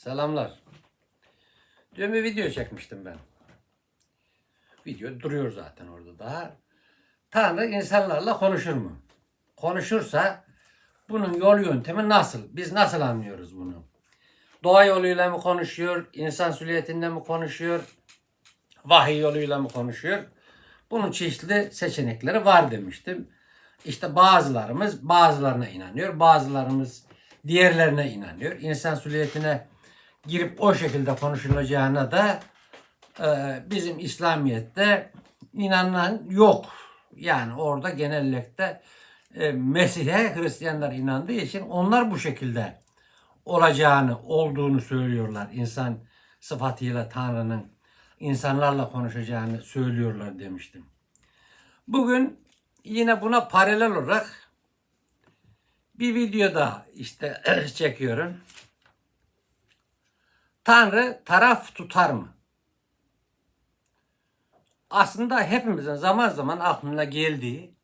Selamlar. Dün bir video çekmiştim ben. Video duruyor zaten orada daha. Tanrı insanlarla konuşur mu? Konuşursa bunun yol yöntemi nasıl? Biz nasıl anlıyoruz bunu? Doğa yoluyla mı konuşuyor? İnsan süliyetinde mi konuşuyor? Vahiy yoluyla mı konuşuyor? Bunun çeşitli seçenekleri var demiştim. İşte bazılarımız bazılarına inanıyor. Bazılarımız diğerlerine inanıyor. İnsan süliyetine girip o şekilde konuşulacağına da e, bizim İslamiyet'te inanan yok. Yani orada genellikle e, Mesih'e Hristiyanlar inandığı için onlar bu şekilde olacağını, olduğunu söylüyorlar. İnsan sıfatıyla Tanrı'nın insanlarla konuşacağını söylüyorlar demiştim. Bugün yine buna paralel olarak bir video da işte çekiyorum. Tanrı taraf tutar mı? Aslında hepimizin zaman zaman aklına geldiği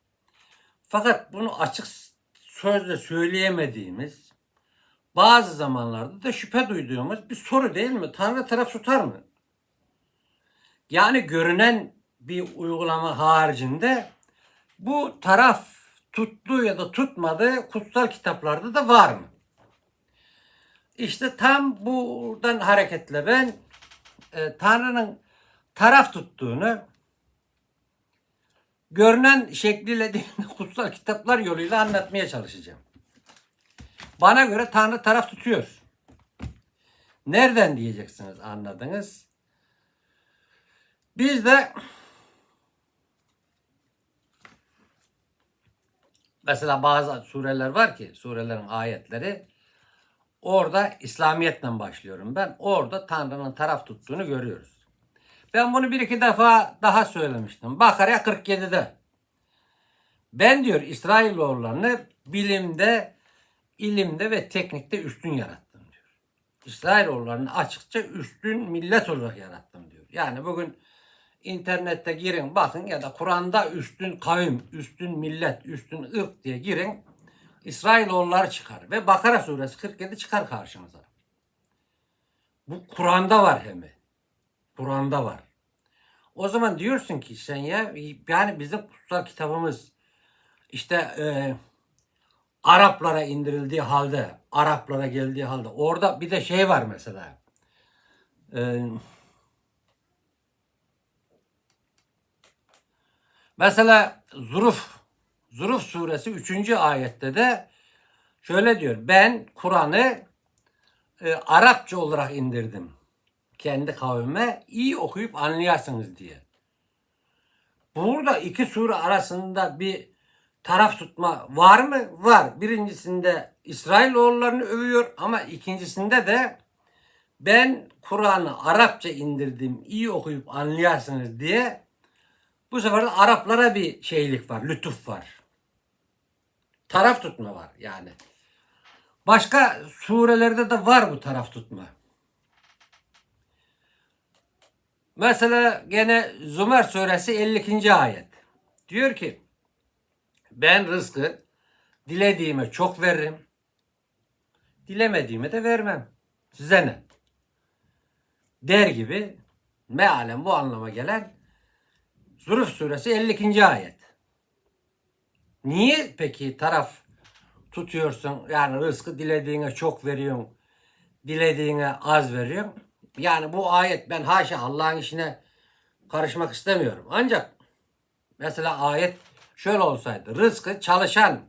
fakat bunu açık sözle söyleyemediğimiz bazı zamanlarda da şüphe duyduğumuz bir soru değil mi? Tanrı taraf tutar mı? Yani görünen bir uygulama haricinde bu taraf tuttuğu ya da tutmadığı kutsal kitaplarda da var mı? İşte tam buradan hareketle ben e, Tanrı'nın taraf tuttuğunu görünen şekliyle değil kutsal kitaplar yoluyla anlatmaya çalışacağım. Bana göre Tanrı taraf tutuyor. Nereden diyeceksiniz anladınız? Biz de mesela bazı sureler var ki surelerin ayetleri orada İslamiyetle başlıyorum ben. Orada Tanrı'nın taraf tuttuğunu görüyoruz. Ben bunu bir iki defa daha söylemiştim. Bakara 47'de. Ben diyor İsrailoğullarını bilimde, ilimde ve teknikte üstün yarattım diyor. İsrailoğullarını açıkça üstün millet olarak yarattım diyor. Yani bugün internette girin bakın ya da Kur'an'da üstün kavim, üstün millet, üstün ırk diye girin. İsrailoğulları çıkar ve Bakara suresi 47 çıkar karşınıza. Bu Kur'an'da var hem. Kur'an'da var. O zaman diyorsun ki sen ya yani bizim kutsal kitabımız işte e, Araplara indirildiği halde, Araplara geldiği halde orada bir de şey var mesela. E, mesela Zuruf Zuruf suresi 3. ayette de şöyle diyor. Ben Kur'an'ı e, Arapça olarak indirdim. Kendi kavmime iyi okuyup anlayasınız diye. Burada iki sure arasında bir taraf tutma var mı? Var. Birincisinde İsrailoğullarını övüyor ama ikincisinde de ben Kur'an'ı Arapça indirdim, iyi okuyup anlayasınız diye bu sefer de Araplara bir şeylik var, lütuf var. Taraf tutma var yani. Başka surelerde de var bu taraf tutma. Mesela gene Zümer suresi 52. ayet. Diyor ki ben rızkı dilediğime çok veririm. Dilemediğime de vermem. Size ne? Der gibi mealen bu anlama gelen Zuruf suresi 52. ayet. Niye peki taraf tutuyorsun? Yani rızkı dilediğine çok veriyorsun. Dilediğine az veriyorsun. Yani bu ayet ben haşa Allah'ın işine karışmak istemiyorum. Ancak mesela ayet şöyle olsaydı. Rızkı çalışan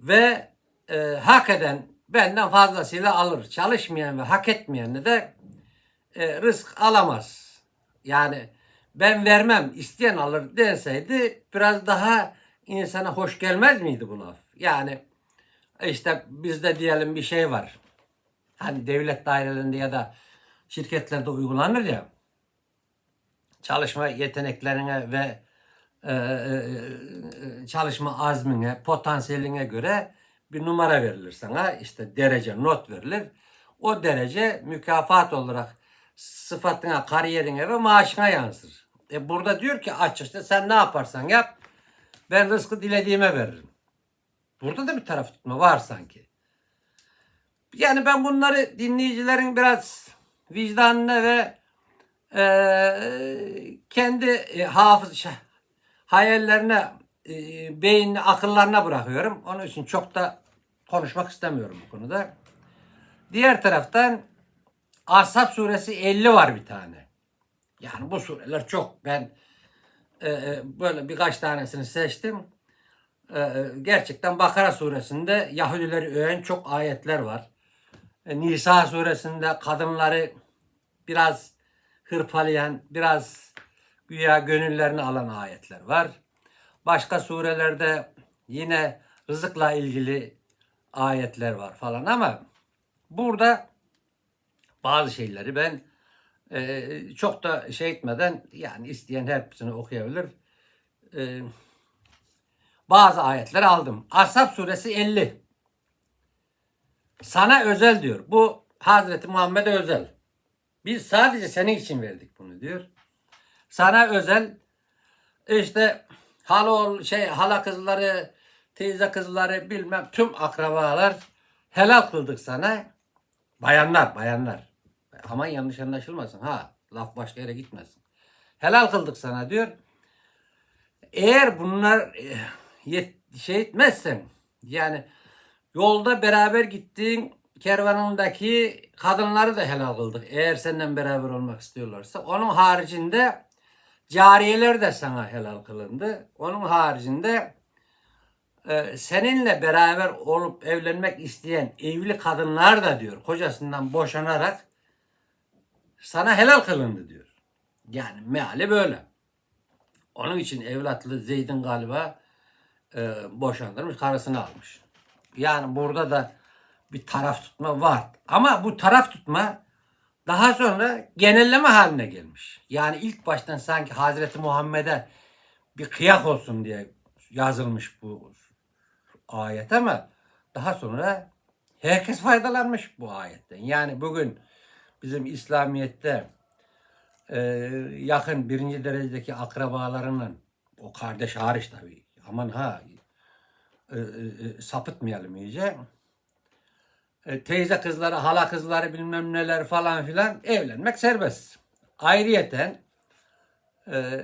ve e, hak eden benden fazlasıyla alır. Çalışmayan ve hak etmeyen de e, rızk alamaz. Yani ben vermem isteyen alır denseydi biraz daha insana hoş gelmez miydi bu laf? Yani işte bizde diyelim bir şey var. Hani devlet dairelerinde ya da şirketlerde uygulanır ya. Çalışma yeteneklerine ve e, e, çalışma azmine, potansiyeline göre bir numara verilir sana. İşte derece, not verilir. O derece mükafat olarak sıfatına, kariyerine ve maaşına yansır. E burada diyor ki aç işte sen ne yaparsan yap ben rızkı dilediğime veririm. Burada da bir taraf tutma var sanki. Yani ben bunları dinleyicilerin biraz vicdanına ve eee, kendi e, hafız şey, hayallerine, e, beynine, akıllarına bırakıyorum. Onun için çok da konuşmak istemiyorum bu konuda. Diğer taraftan Ashab suresi 50 var bir tane. Yani bu sureler çok. Ben e, e, böyle birkaç tanesini seçtim. E, e, gerçekten Bakara suresinde Yahudileri öven çok ayetler var. E, Nisa suresinde kadınları biraz hırpalayan, biraz güya gönüllerini alan ayetler var. Başka surelerde yine rızıkla ilgili ayetler var falan ama burada bazı şeyleri ben e, çok da şey etmeden yani isteyen hepsini okuyabilir. E, bazı ayetler aldım. Ashab suresi 50. Sana özel diyor. Bu Hazreti Muhammed'e özel. Biz sadece senin için verdik bunu diyor. Sana özel işte halol şey hala kızları, teyze kızları bilmem tüm akrabalar helal kıldık sana. Bayanlar, bayanlar. Aman yanlış anlaşılmasın ha. Laf başka yere gitmesin. Helal kıldık sana diyor. Eğer bunlar eh, yet- şey etmezsen yani yolda beraber gittiğin kervanındaki kadınları da helal kıldık. Eğer senden beraber olmak istiyorlarsa. Onun haricinde cariyeler de sana helal kılındı. Onun haricinde e, seninle beraber olup evlenmek isteyen evli kadınlar da diyor kocasından boşanarak sana helal kılındı diyor. Yani meali böyle. Onun için evlatlı Zeyd'in galiba e, boşandırmış, karısını almış. Yani burada da bir taraf tutma var. Ama bu taraf tutma daha sonra genelleme haline gelmiş. Yani ilk baştan sanki Hazreti Muhammed'e bir kıyak olsun diye yazılmış bu ayet ama daha sonra herkes faydalanmış bu ayetten. Yani bugün bizim İslamiyet'te e, yakın birinci derecedeki akrabalarının o kardeş hariç tabii aman ha e, e, e, sapıtmayalım iyice. E, teyze kızları, hala kızları bilmem neler falan filan evlenmek serbest. Ayrıyeten e,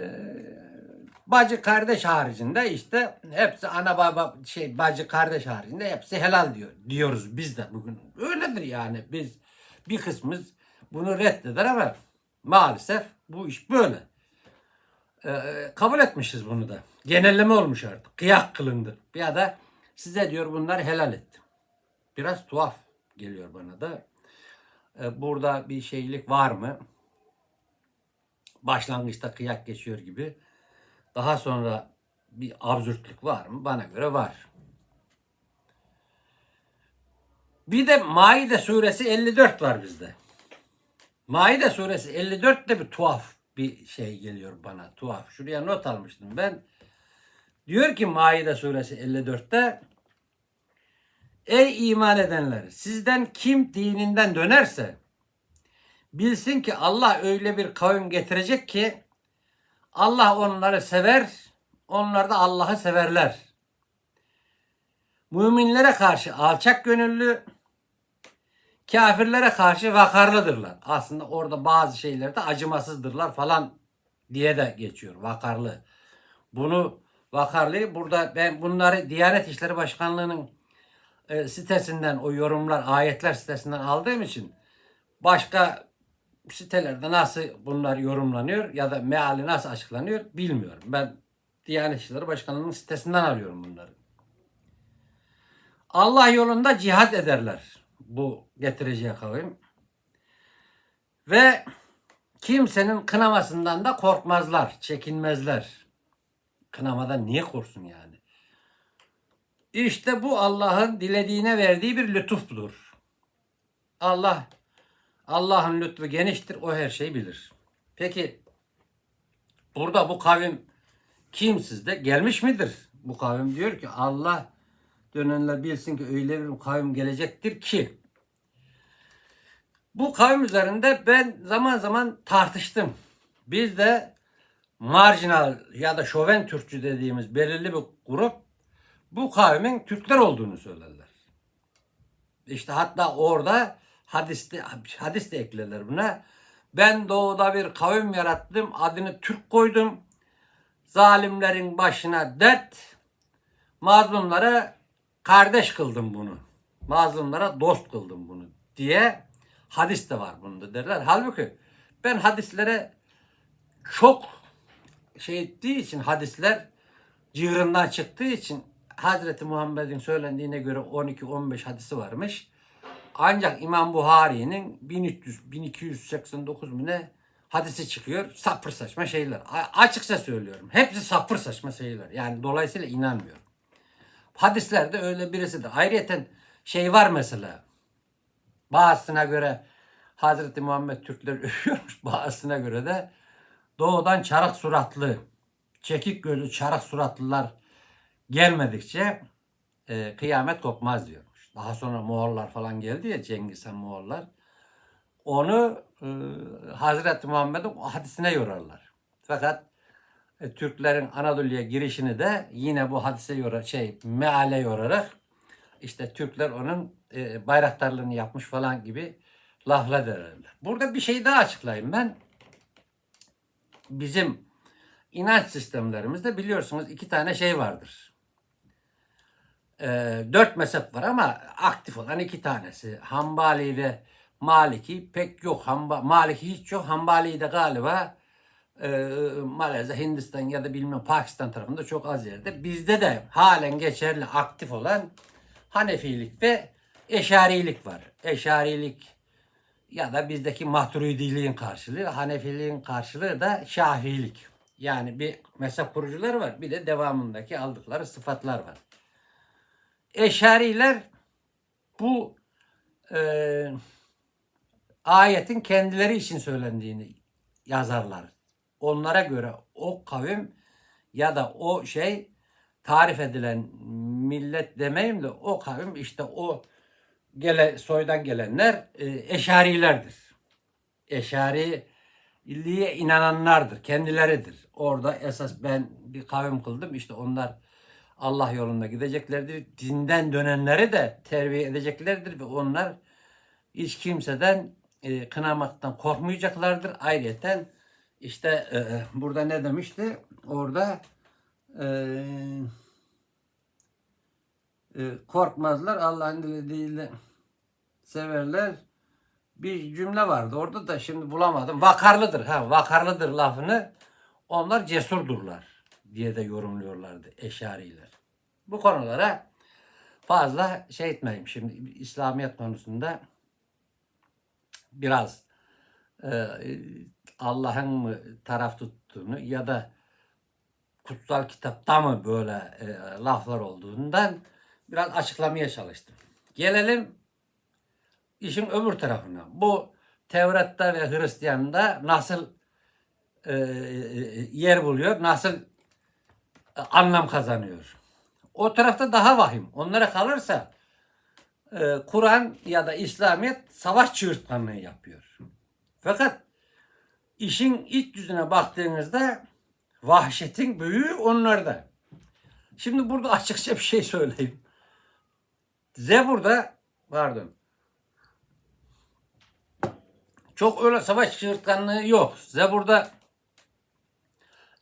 bacı kardeş haricinde işte hepsi ana baba şey bacı kardeş haricinde hepsi helal diyor diyoruz biz de bugün. Öyledir yani biz bir kısmımız bunu reddeder ama maalesef bu iş böyle. Ee, kabul etmişiz bunu da. Genelleme olmuş artık. Kıyak kılındı. Ya da size diyor bunları helal ettim. Biraz tuhaf geliyor bana da. Ee, burada bir şeylik var mı? Başlangıçta kıyak geçiyor gibi. Daha sonra bir absürtlük var mı? Bana göre var. Bir de Maide suresi 54 var bizde. Maide suresi 54 de bir tuhaf bir şey geliyor bana. Tuhaf. Şuraya not almıştım ben. Diyor ki Maide suresi 54'te Ey iman edenler sizden kim dininden dönerse bilsin ki Allah öyle bir kavim getirecek ki Allah onları sever, onlar da Allah'ı severler. Müminlere karşı alçak gönüllü, kafirlere karşı vakarlıdırlar. Aslında orada bazı şeylerde acımasızdırlar falan diye de geçiyor vakarlı. Bunu vakarlı burada ben bunları Diyanet İşleri Başkanlığı'nın e, sitesinden o yorumlar ayetler sitesinden aldığım için başka sitelerde nasıl bunlar yorumlanıyor ya da meali nasıl açıklanıyor bilmiyorum. Ben Diyanet İşleri Başkanlığı'nın sitesinden alıyorum bunları. Allah yolunda cihat ederler bu getireceği kavim. Ve kimsenin kınamasından da korkmazlar, çekinmezler. Kınamadan niye korksun yani? İşte bu Allah'ın dilediğine verdiği bir lütuftur. Allah Allah'ın lütfu geniştir. O her şeyi bilir. Peki burada bu kavim kim sizde? Gelmiş midir? Bu kavim diyor ki Allah dönenler bilsin ki öyle bir kavim gelecektir ki bu kavim üzerinde ben zaman zaman tartıştım. Biz de marjinal ya da şoven Türkçü dediğimiz belirli bir grup bu kavmin Türkler olduğunu söylerler. İşte hatta orada hadiste hadis de eklerler buna. Ben doğuda bir kavim yarattım. Adını Türk koydum. Zalimlerin başına dert. Mazlumlara kardeş kıldım bunu. Mazlumlara dost kıldım bunu diye hadis de var bunda derler. Halbuki ben hadislere çok şey ettiği için hadisler cığırından çıktığı için Hazreti Muhammed'in söylendiğine göre 12-15 hadisi varmış. Ancak İmam Buhari'nin 1300 1289 mu ne hadisi çıkıyor. Sapır saçma şeyler. Açıkça söylüyorum. Hepsi sapır saçma şeyler. Yani dolayısıyla inanmıyorum. Hadislerde öyle birisi de. Ayrıyeten şey var mesela. Bazısına göre Hazreti Muhammed Türkler övüyormuş. Bazısına göre de doğudan çarak suratlı, çekik gözlü çarak suratlılar gelmedikçe e, kıyamet kopmaz diyormuş. Daha sonra Moğollar falan geldi ya Cengiz Han Moğollar. Onu e, Hazreti Muhammed'in hadisine yorarlar. Fakat e, Türklerin Anadolu'ya girişini de yine bu hadise yorar, şey meale yorarak işte Türkler onun e, bayraktarlığını yapmış falan gibi lafla derler. Burada bir şey daha açıklayayım ben. Bizim inanç sistemlerimizde biliyorsunuz iki tane şey vardır. E, dört mezhep var ama aktif olan iki tanesi. Hambali ve Maliki pek yok. Hamba, Maliki hiç yok. Hambali de galiba e, Malezya, Hindistan ya da bilmem Pakistan tarafında çok az yerde. Bizde de halen geçerli aktif olan Hanefilik ve Eşarilik var. Eşarilik ya da bizdeki Maturidiliğin karşılığı, Hanefiliğin karşılığı da Şafiilik. Yani bir mezhep kurucuları var. Bir de devamındaki aldıkları sıfatlar var. Eşariler bu e, ayetin kendileri için söylendiğini yazarlar. Onlara göre o kavim ya da o şey tarif edilen millet demeyeyim de o kavim işte o gele, soydan gelenler e, eşarilerdir. Eşariliğe inananlardır. Kendileridir. Orada esas ben bir kavim kıldım. işte onlar Allah yolunda gideceklerdir. Dinden dönenleri de terbiye edeceklerdir ve onlar hiç kimseden e, kınamaktan korkmayacaklardır. Ayrıca işte e, burada ne demişti? Orada e, korkmazlar. Allah'ın dilediğiyle severler. Bir cümle vardı. Orada da şimdi bulamadım. Vakarlıdır. Ha, vakarlıdır lafını onlar cesurdurlar diye de yorumluyorlardı eşariler. Bu konulara fazla şey etmeyeyim. Şimdi İslamiyet konusunda biraz e, Allah'ın taraf tuttuğunu ya da kutsal kitapta mı böyle e, laflar olduğundan biraz açıklamaya çalıştım. Gelelim işin öbür tarafına. Bu Tevrat'ta ve Hristiyan'da nasıl e, yer buluyor, nasıl e, anlam kazanıyor. O tarafta daha vahim. Onlara kalırsa e, Kur'an ya da İslamiyet savaş çığırtkanlığı yapıyor. Fakat işin iç yüzüne baktığınızda vahşetin büyüğü onlarda. Şimdi burada açıkça bir şey söyleyeyim. Zebur'da pardon çok öyle savaş çığırtkanlığı yok. Zebur'da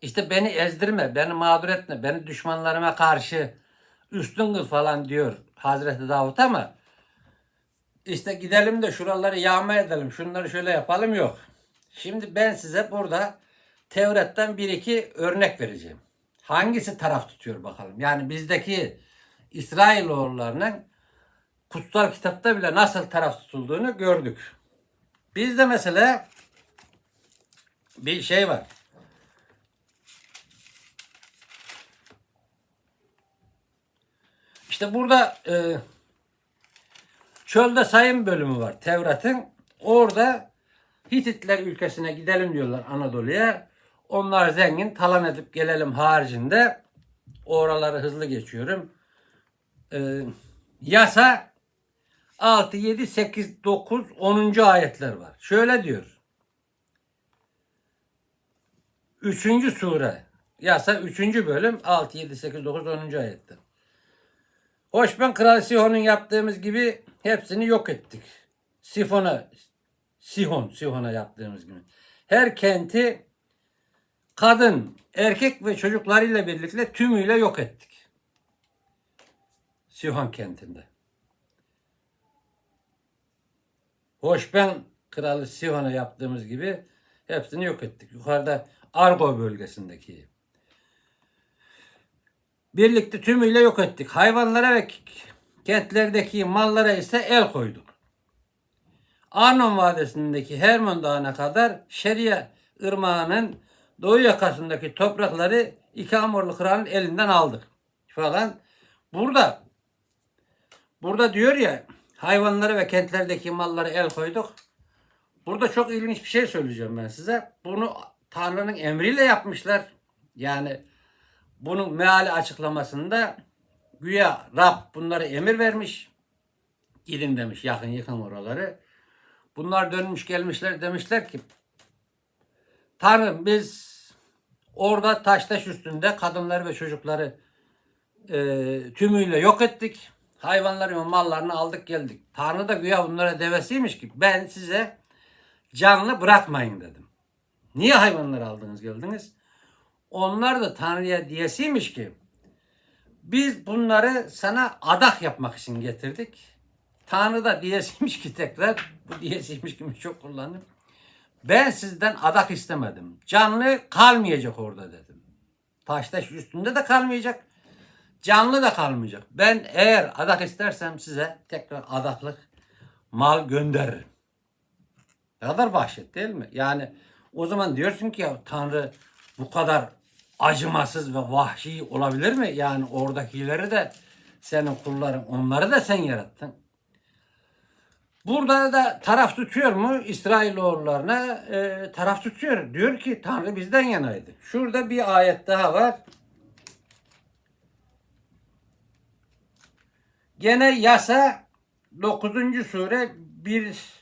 işte beni ezdirme, beni mağdur etme, beni düşmanlarıma karşı üstün kıl falan diyor Hazreti Davut ama işte gidelim de şuraları yağma edelim, şunları şöyle yapalım yok. Şimdi ben size burada Tevrat'tan bir iki örnek vereceğim. Hangisi taraf tutuyor bakalım. Yani bizdeki İsrailoğullarının kutsal kitapta bile nasıl taraf tutulduğunu gördük. Bizde mesela bir şey var. İşte burada e, çölde sayım bölümü var Tevrat'ın. Orada Hititler ülkesine gidelim diyorlar Anadolu'ya. Onlar zengin talan edip gelelim haricinde. Oraları hızlı geçiyorum. E, yasa 6, 7, 8, 9, 10. ayetler var. Şöyle diyor. 3. sure. Yasa 3. bölüm 6, 7, 8, 9, 10. ayette. Hoş ben Kral Sihon'un yaptığımız gibi hepsini yok ettik. Sifon'a, Sihon, Sihon'a yaptığımız gibi. Her kenti kadın, erkek ve çocuklarıyla birlikte tümüyle yok ettik. Sihon kentinde. Hoş ben Kralı Sihon'a yaptığımız gibi hepsini yok ettik. Yukarıda Argo bölgesindeki. Birlikte tümüyle yok ettik. Hayvanlara ve kentlerdeki mallara ise el koyduk. Arnon Vadisi'ndeki Hermon Dağı'na kadar Şeria Irmağı'nın doğu yakasındaki toprakları iki Amorlu kralın elinden aldık falan. Burada burada diyor ya hayvanlara ve kentlerdeki mallara el koyduk. Burada çok ilginç bir şey söyleyeceğim ben size. Bunu Tanrı'nın emriyle yapmışlar. Yani bunun meali açıklamasında güya Rab bunlara emir vermiş. Gidin demiş yakın yakın oraları. Bunlar dönmüş gelmişler demişler ki Tanrım biz orada taş taş üstünde kadınları ve çocukları e, tümüyle yok ettik. Hayvanları ve mallarını aldık geldik. Tanrı da güya bunlara devesiymiş ki ben size canlı bırakmayın dedim. Niye hayvanları aldınız geldiniz? Onlar da Tanrı'ya diyesiymiş ki biz bunları sana adak yapmak için getirdik. Tanrı da diyesiymiş ki tekrar bu diyesiymiş gibi çok kullandım. Ben sizden adak istemedim. Canlı kalmayacak orada dedim. Taş taş üstünde de kalmayacak. Canlı da kalmayacak. Ben eğer adak istersem size tekrar adaklık mal gönderirim. Ne kadar vahşet değil mi? Yani o zaman diyorsun ki ya Tanrı bu kadar acımasız ve vahşi olabilir mi? Yani oradakileri de senin kulların, onları da sen yarattın. Burada da taraf tutuyor mu İsrailoğullarına e, taraf tutuyor. Diyor ki Tanrı bizden yanaydı. Şurada bir ayet daha var. Gene yasa 9. sure 1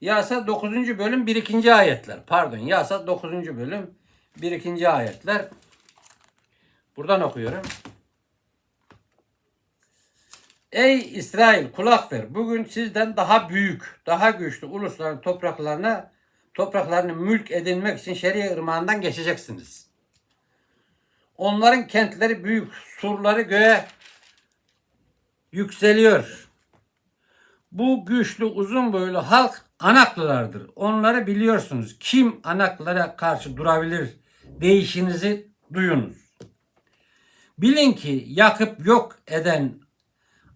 Yasa 9. bölüm 1 2. ayetler. Pardon. Yasa 9. bölüm 1 2. ayetler. Buradan okuyorum. Ey İsrail kulak ver. Bugün sizden daha büyük, daha güçlü ulusların topraklarına topraklarını mülk edinmek için Şeria ırmağından geçeceksiniz. Onların kentleri büyük, surları göğe yükseliyor. Bu güçlü uzun boylu halk Anaklılardır. Onları biliyorsunuz. Kim Anaklara karşı durabilir değişinizi duyunuz. Bilin ki yakıp yok eden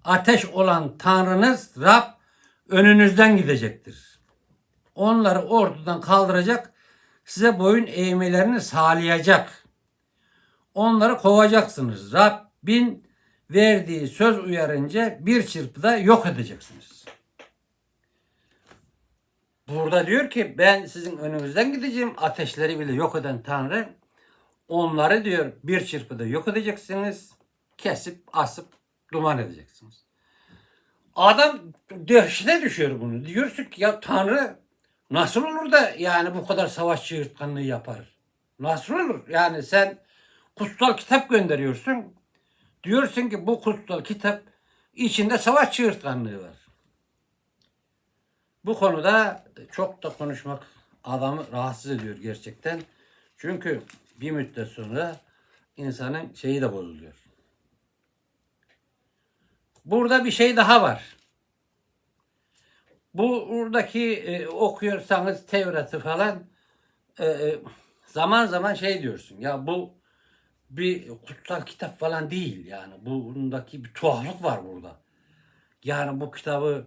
ateş olan Tanrınız Rab önünüzden gidecektir. Onları ordudan kaldıracak, size boyun eğmelerini sağlayacak. Onları kovacaksınız. Rabbin verdiği söz uyarınca bir çırpıda yok edeceksiniz. Burada diyor ki ben sizin önünüzden gideceğim. Ateşleri bile yok eden Tanrı. Onları diyor bir çırpıda yok edeceksiniz. Kesip asıp duman edeceksiniz. Adam dehşete düşüyor bunu. Diyorsun ki ya Tanrı nasıl olur da yani bu kadar savaş çığırtkanlığı yapar? Nasıl olur? Yani sen kutsal kitap gönderiyorsun. Diyorsun ki bu kutsal kitap içinde savaş çığırtkanlığı var. Bu konuda çok da konuşmak adamı rahatsız ediyor gerçekten. Çünkü bir müddet sonra insanın şeyi de bozuluyor. Burada bir şey daha var. Bu buradaki e, okuyorsanız Tevrat'ı falan e, e, zaman zaman şey diyorsun. Ya bu bir kutsal kitap falan değil yani. Bu bundaki bir tuhaflık var burada. Yani bu kitabı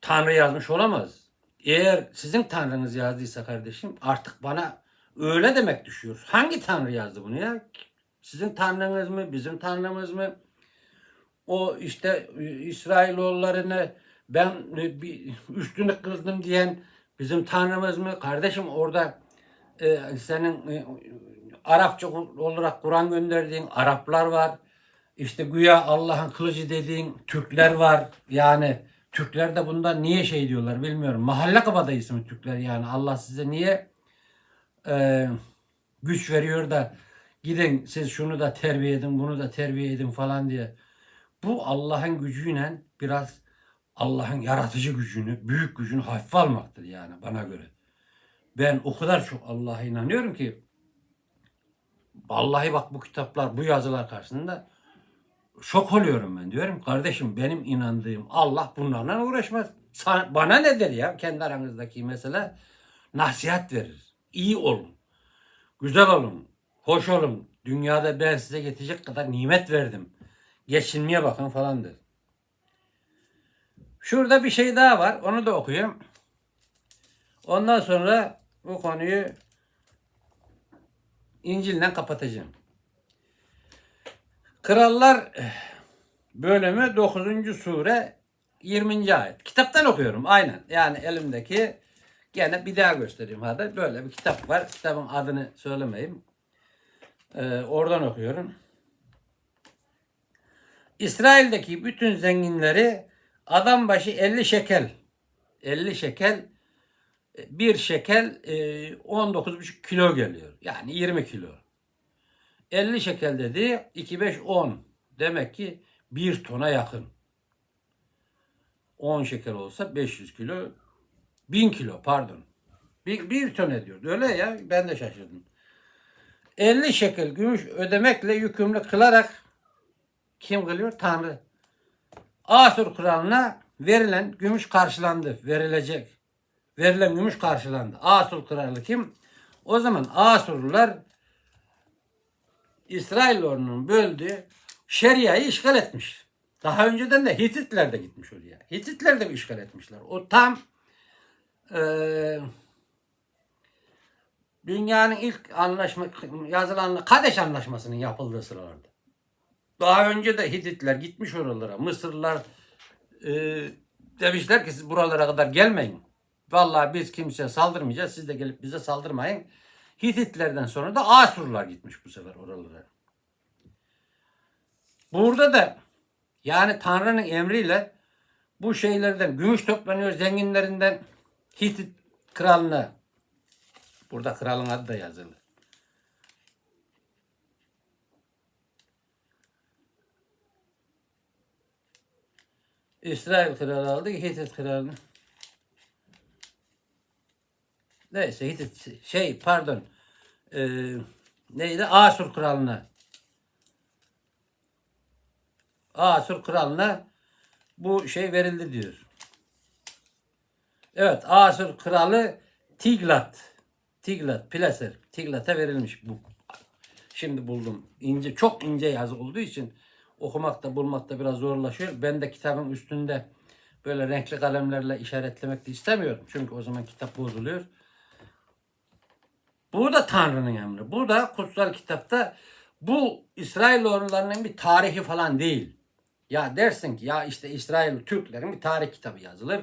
Tanrı yazmış olamaz. Eğer sizin Tanrınız yazdıysa kardeşim artık bana öyle demek düşüyor. Hangi Tanrı yazdı bunu ya? Sizin Tanrınız mı? Bizim Tanrımız mı? O işte e, İsrailoğullarını ben e, üstünü kırdım diyen bizim Tanrımız mı? Kardeşim orada e, senin e, Arapça olarak Kur'an gönderdiğin Araplar var. İşte güya Allah'ın kılıcı dediğin Türkler var. Yani Türkler de bundan niye şey diyorlar bilmiyorum. Mahalle kabadayısı mı Türkler yani? Allah size niye e, güç veriyor da gidin siz şunu da terbiye edin bunu da terbiye edin falan diye. Bu Allah'ın gücüyle biraz Allah'ın yaratıcı gücünü, büyük gücünü hafife almaktır yani bana göre. Ben o kadar çok Allah'a inanıyorum ki vallahi bak bu kitaplar, bu yazılar karşısında şok oluyorum ben. Diyorum kardeşim benim inandığım Allah bunlarla uğraşmaz. Sana, bana nedir ya kendi aranızdaki mesele? Nasihat verir. İyi olun. Güzel olun. Hoş olun. Dünyada ben size getirecek kadar nimet verdim. Geçinmeye bakın falandır. Şurada bir şey daha var. Onu da okuyayım. Ondan sonra bu konuyu İncil'den kapatacağım. Krallar bölümü 9. sure 20. ayet. Kitaptan okuyorum aynen. Yani elimdeki gene bir daha göstereyim hadi. Böyle bir kitap var. Kitabın adını söylemeyeyim. Ee, oradan okuyorum. İsrail'deki bütün zenginleri adam başı 50 şekel 50 şekel e, bir şekel e, 19,5 kilo geliyor. Yani 20 kilo. 50 şekel dedi 2 5 10. Demek ki 1 tona yakın. 10 şekel olsa 500 kilo 1000 kilo pardon. 1, 1 ton ediyor. Öyle ya ben de şaşırdım. 50 şekel gümüş ödemekle yükümlü kılarak kim kılıyor? Tanrı. Asur kralına verilen gümüş karşılandı. Verilecek. Verilen gümüş karşılandı. Asur kralı kim? O zaman Asurlular İsrailoğlunun böldüğü Şeria'yı işgal etmiş. Daha önceden de Hititler de gitmiş oraya. Hititler de işgal etmişler. O tam eee dünyanın ilk anlaşma yazılan Kadeş Anlaşması'nın yapıldığı sıralarda. Daha önce de Hititler gitmiş oralara. Mısırlılar e, demişler ki siz buralara kadar gelmeyin. Vallahi biz kimseye saldırmayacağız. Siz de gelip bize saldırmayın. Hititlerden sonra da Asurlular gitmiş bu sefer oralara. Burada da yani Tanrı'nın emriyle bu şeylerden gümüş toplanıyor zenginlerinden Hitit kralına burada kralın adı da yazılı. İsrail kralı aldı Hitit kralını. Neyse Hitit şey pardon ee, neydi Asur kralına Asur kralına bu şey verildi diyor. Evet Asur kralı Tiglat Tiglat Pileser Tiglat'a verilmiş bu. Şimdi buldum. İnce çok ince yazı olduğu için okumakta bulmakta biraz zorlaşıyor. Ben de kitabın üstünde böyle renkli kalemlerle işaretlemek de istemiyorum. Çünkü o zaman kitap bozuluyor. Bu da Tanrı'nın emri. Bu da kutsal kitapta bu İsrailoğullarının bir tarihi falan değil. Ya dersin ki ya işte İsrail Türklerin bir tarih kitabı yazılır.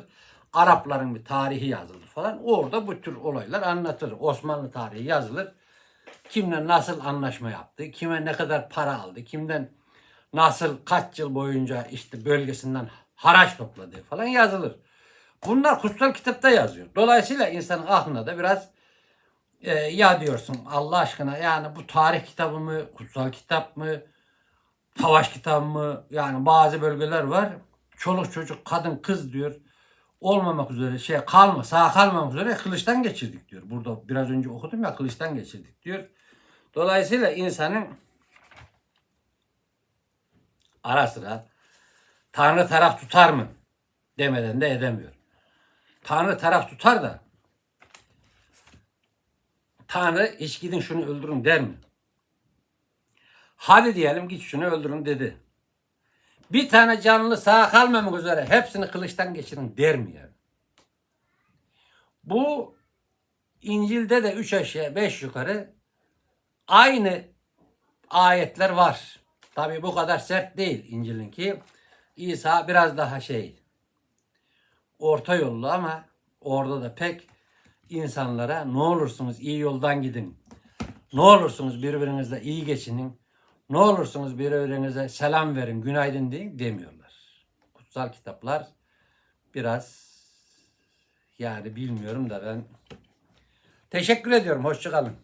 Arapların bir tarihi yazılır falan. Orada bu tür olaylar anlatılır. Osmanlı tarihi yazılır. Kimle nasıl anlaşma yaptı, kime ne kadar para aldı, kimden nasıl kaç yıl boyunca işte bölgesinden haraç topladığı falan yazılır. Bunlar kutsal kitapta yazıyor. Dolayısıyla insanın aklına da biraz e, ya diyorsun Allah aşkına yani bu tarih kitabı mı, kutsal kitap mı, savaş kitabı mı? Yani bazı bölgeler var. Çoluk çocuk, kadın, kız diyor. Olmamak üzere şey kalma, sağ kalmamak üzere kılıçtan geçirdik diyor. Burada biraz önce okudum ya kılıçtan geçirdik diyor. Dolayısıyla insanın ara sıra Tanrı taraf tutar mı demeden de edemiyor. Tanrı taraf tutar da Tanrı hiç gidin şunu öldürün der mi? Hadi diyelim git şunu öldürün dedi. Bir tane canlı sağ kalmamak üzere hepsini kılıçtan geçirin der mi yani? Bu İncil'de de üç aşağı beş yukarı aynı ayetler var. Tabi bu kadar sert değil İncil'inki. İsa biraz daha şey orta yollu ama orada da pek insanlara ne olursunuz iyi yoldan gidin. Ne olursunuz birbirinizle iyi geçinin. Ne olursunuz birbirinize selam verin, günaydın deyin demiyorlar. Kutsal kitaplar biraz yani bilmiyorum da ben teşekkür ediyorum. Hoşçakalın.